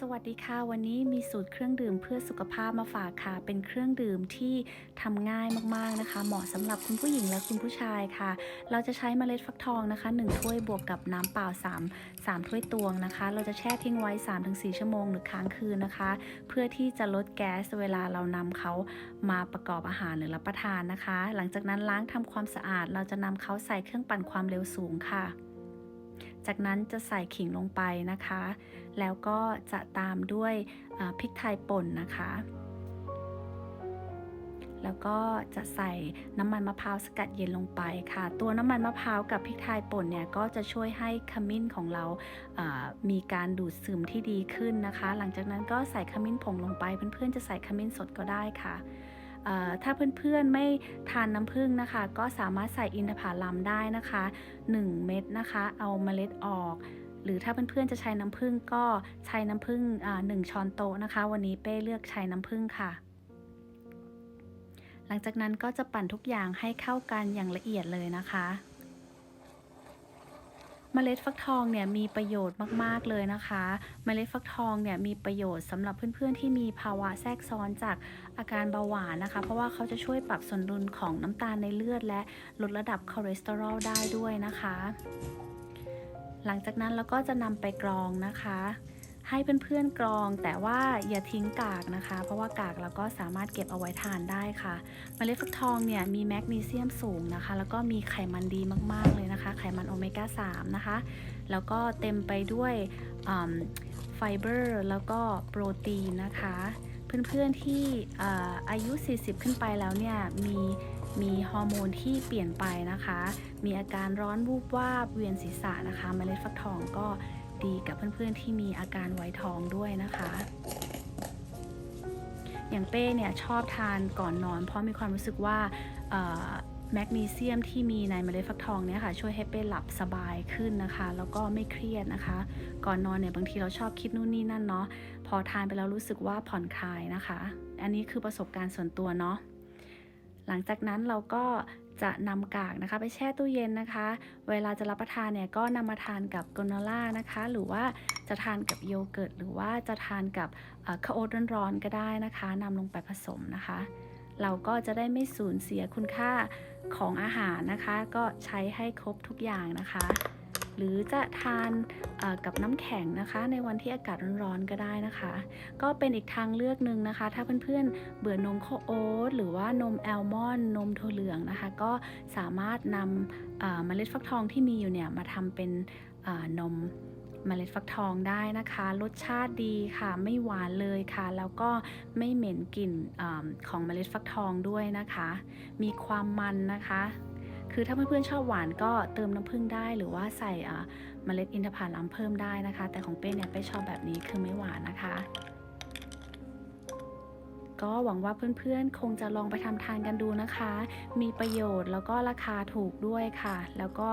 สวัสดีค่ะ วันนี้มีสูตรเครื่องดื่มเพื่อสุขภาพมาฝากค่ะ เป็นเครื่องดื่มที่ทำง่ายมากๆนะคะ เหมาะสำหรับคุณผู้หญิงและคุณผู้ชายค่ะ เราจะใช้เมล็ดฟักทองนะคะ1ถ้วยบวกกับน้ำเปล่า 3 3 ถ้วยตวงนะคะ เราจะแช่ทิ้งไว้ 3-4 ชั่วโมงหรือค้างคืนนะคะ เพื่อที่จะลดแก๊สเวลาเรานำเขามาประกอบอาหารหรือรับประทานนะคะ หลังจากนั้นล้างทำความสะอาด เราจะนำเขาใส่เครื่องปั่นความเร็วสูงค่ะ จากนั้นจะใส่ขิงลงไปนะคะ แล้วก็จะตามด้วยพริกไทยป่นนะคะ แล้วก็จะใส่น้ำมันมะพร้าวสกัดเย็นลงไปค่ะ ตัวน้ำมันมะพร้าวกับพริกไทยป่นเนี่ยก็จะช่วยให้ขมิ้นของเรามีการดูดซึมที่ดีขึ้นนะคะ หลังจากนั้นก็ใส่ขมิ้นผงลงไป เพื่อนๆจะใส่ขมิ้นสดก็ได้ค่ะ ถ้าเพื่อนๆไม่ทานน้ำผึ้งนะคะ ก็สามารถใส่อินทผลัมได้นะคะ 1 เม็ดนะคะ เอาเมล็ดออก หรือถ้าเพื่อนๆจะใช้น้ำผึ้งก็ใช้น้ำผึ้งหนึ่งช้อนโต๊ะนะคะ วันนี้เป้เลือกใช้น้ำผึ้งค่ะ หลังจากนั้นก็จะปั่นทุกอย่างให้เข้ากันอย่างละเอียดเลยนะคะ เมล็ดฟักทองเนี่ยมีประโยชน์มาก ๆ เลยนะคะ เมล็ดฟักทองเนี่ยมีประโยชน์สำหรับเพื่อน ๆ ที่มีภาวะแทรกซ้อนจากอาการเบาหวานนะคะ เพราะว่าเขาจะช่วยปรับสมดุลของน้ำตาลในเลือด และลดระดับคอเลสเตอรอลได้ด้วยนะคะ หลังจากนั้นเราก็จะนำไปกรองนะคะ ให้เพื่อนๆกรอง แต่ว่าอย่าทิ้งกากนะคะ เพราะว่ากากเราก็สามารถเก็บเอาไว้ทานได้ค่ะเมล็ดฟักทองเนี่ยมีแมกนีเซียมสูงนะคะ แล้วก็มีไขมันดีมากๆเลยนะคะ ไขมันโอเมก้า3นะคะ แล้วก็เต็มไปด้วยไฟเบอร์แล้วก็โปรตีนนะคะ เพื่อนๆที่อาอายุ 40 ขึ้นไปแล้วเนี่ยมีมีฮอร์โมนที่เปลี่ยนไปนะคะ มีอาการร้อนวูบวาบเวียนศีรษะนะคะเมล็ดฟักทองก็ ดีกับเพื่อนๆที่มีอาการไวท้องด้วยนะคะ อย่างเป้เนี่ยชอบทานก่อนนอน เพราะมีความรู้สึกว่าแมกนีเซียมที่มีในเมล็ดฟักทองเนี่ยค่ะช่วยให้เป้หลับสบายขึ้นนะคะ แล้วก็ไม่เครียดนะคะ ก่อนนอนเนี่ยบางทีเราชอบคิดนู่นนี่นั่นเนาะพอทานไปแล้วรู้สึกว่าผ่อนคลายนะคะ อันนี้คือประสบการณ์ส่วนตัวเนาะหลังจากนั้นเราก็ จะนำกากนะคะ ไปแช่ตู้เย็นนะคะ เวลาจะรับประทานเนี่ยก็นำมาทานกับโกนาล่านะคะ หรือว่าจะทานกับโยเกิร์ตหรือว่าจะทานกับข้าวโอ๊ตร้อนๆก็ได้นะคะนำลงไปผสมนะคะ เราก็จะได้ไม่สูญเสียคุณค่าของอาหารนะคะ ก็ใช้ให้ครบทุกอย่างนะคะ หรือจะทานกับน้ำแข็งนะคะ ในวันที่อากาศร้อนๆก็ได้นะคะ ก็เป็นอีกทางเลือกหนึ่งนะคะ ถ้าเพื่อนๆเบื่อนมข้าวโอ๊ตหรือว่านมแอลมอนด์นมถั่วเหลืองนะคะ ก็สามารถนำเอ่อเมล็ดฟักทองที่มีอยู่เนี่ยมาทำเป็นนมเมล็ดฟักทองได้นะคะ รสชาติดีค่ะ ไม่หวานเลยค่ะ แล้วก็ไม่เหม็นกลิ่นอของเมล็ดฟักทองด้วยนะคะ มีความมันนะคะ คือถ้าเพื่อนๆชอบหวานก็เติมน้ำผึ้งได้หรือว่าใส่เมล็ดอินทผลัมเพิ่มได้นะคะ แต่ของเป้เนี่ยเป้ชอบแบบนี้คือไม่หวานนะคะ ก็หวังว่าเพื่อนๆ คงจะลองไปทำทานกันดูนะคะ มีประโยชน์แล้วก็ราคาถูกด้วยค่ะ แล้วก็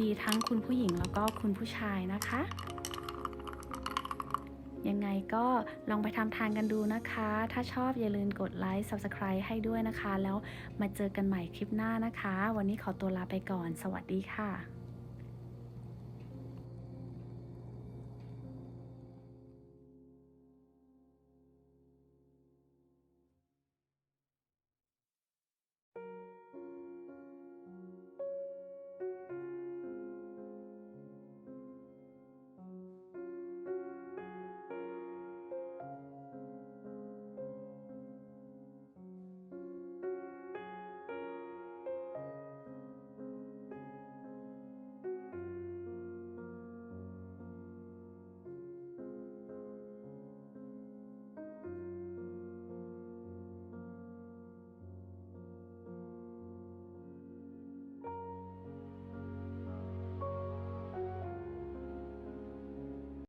ดีทั้งคุณผู้หญิงแล้วก็คุณผู้ชายนะคะ ยังไงก็ลองไปทำทานกันดูนะคะ ถ้าชอบอย่าลืมกดไลค์ Subscribe ให้ด้วยนะคะ แล้วมาเจอกันใหม่คลิปหน้านะคะ วันนี้ขอตัวลาไปก่อน สวัสดีค่ะ